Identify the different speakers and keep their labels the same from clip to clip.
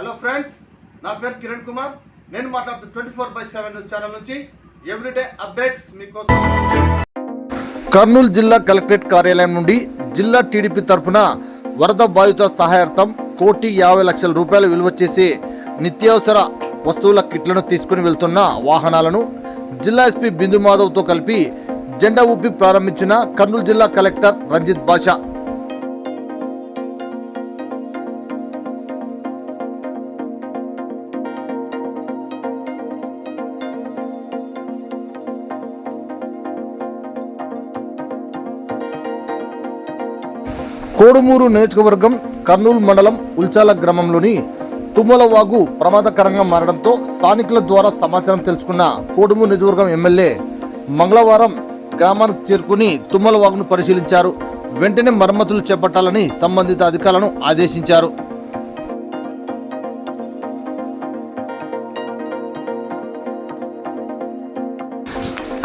Speaker 1: Hello friends నా పేరు కిరణ్ కుమార్. నేను మాట్లాడుతూ twenty four by seven channel నుంచి ఎవ్రీడే అప్డేట్స్ మీకోసం. కర్నూలు జిల్లా కలెక్టరేట్ కార్యాలయం నుండి జిల్లా టీడీపీ తరఫున వరద బాధిత సహాయార్థం కోటి యాభై లక్షల రూపాయలు విలువ చేసే నిత్యావసర వస్తువుల కిట్లను తీసుకుని వెళ్తున్న వాహనాలను జిల్లా ఎస్పీ బిందు మాధవ్తో కలిపి జెండా ఊపి ప్రారంభించిన కర్నూలు జిల్లా కలెక్టర్ రంజిత్ బాషా. కోడుమూరు నియోజకవర్గం కర్నూలు మండలం ఉల్చాల గ్రామంలోని తుమ్మలవాగు ప్రమాదకరంగా మారడంతో స్థానికుల ద్వారా సమాచారం తెలుసుకున్న కోడుమూరు నియోజకవర్గం ఎమ్మెల్యే మంగళవారం గ్రామానికి చేరుకుని తుమ్మలవాగును పరిశీలించారు. వెంటనే మరమ్మతులు చేపట్టాలని సంబంధిత అధికారులను ఆదేశించారు.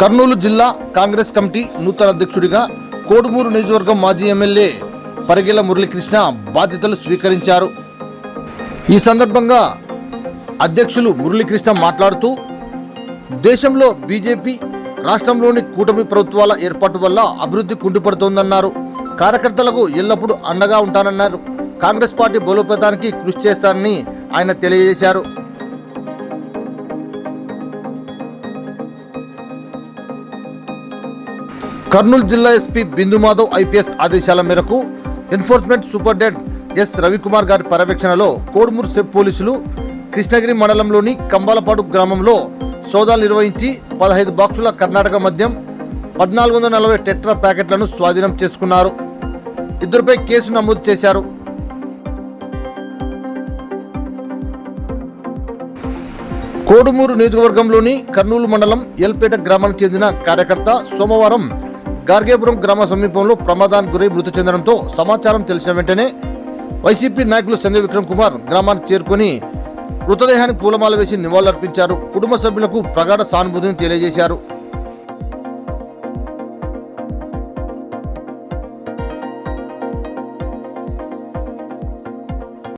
Speaker 1: కర్నూలు జిల్లా కాంగ్రెస్ కమిటీ నూతన అధ్యక్షుడిగా కోడుమూరు నియోజకవర్గం మాజీ ఎమ్మెల్యే పరిగెల మురళీకృష్ణ బాధ్యతలు స్వీకరించారు. ఈ సందర్భంగా అధ్యక్షులు మురళీకృష్ణ మాట్లాడుతూ దేశంలో బీజేపీ రాష్ట్రంలోని కూటమి ప్రభుత్వాల ఏర్పాటు వల్ల అభివృద్ధి కుంటుపడుతోందన్నారు. కార్యకర్తలకు ఎల్లప్పుడూ అండగా ఉంటానన్నారు. కాంగ్రెస్ పార్టీ బలోపేతానికి కృషి చేస్తానని ఆయన తెలియజేశారు. కర్నూలు జిల్లా ఎస్పీ బిందు మాధవ్ ఐపీఎస్ ఆదేశాల మేరకు ఎన్ఫోర్స్మెంట్ సూపరింటెండెంట్ ఎస్. రవికుమార్ గారి పర్యవేక్షణలో కోడుమూరు సెబ్ పోలీసులు కృష్ణగిరి మండలంలోని కంబాలపాడు గ్రామంలో సోదాలు నిర్వహించి పదహైదు బాక్సుల కర్ణాటక మద్యం పద్నాలుగు వందల నలభై టెట్రా ప్యాకెట్లను స్వాధీనం చేసుకున్నారు. ఇద్దరిపై కేసు నమోదు చేశారు. కోడుమూరు నియోజకవర్గంలోని కర్నూలు మండలం ఎల్పేట గ్రామానికి చెందిన కార్యకర్త సోమవారం గార్గేపురం గ్రామ సమీపంలో ప్రమాదానికి గురై మృతి చెందడంతో సమాచారం తెలిసిన వెంటనే వైసీపీ నాయకులు సంజయ్ విక్రమ్ కుమార్ గ్రామానికి చేరుకొని మృతదేహానికి పూలమాల వేసి నివాళులర్పించారు. కుటుంబ సభ్యులకు ప్రగాఢ సానుభూతిని తెలియజేశారు.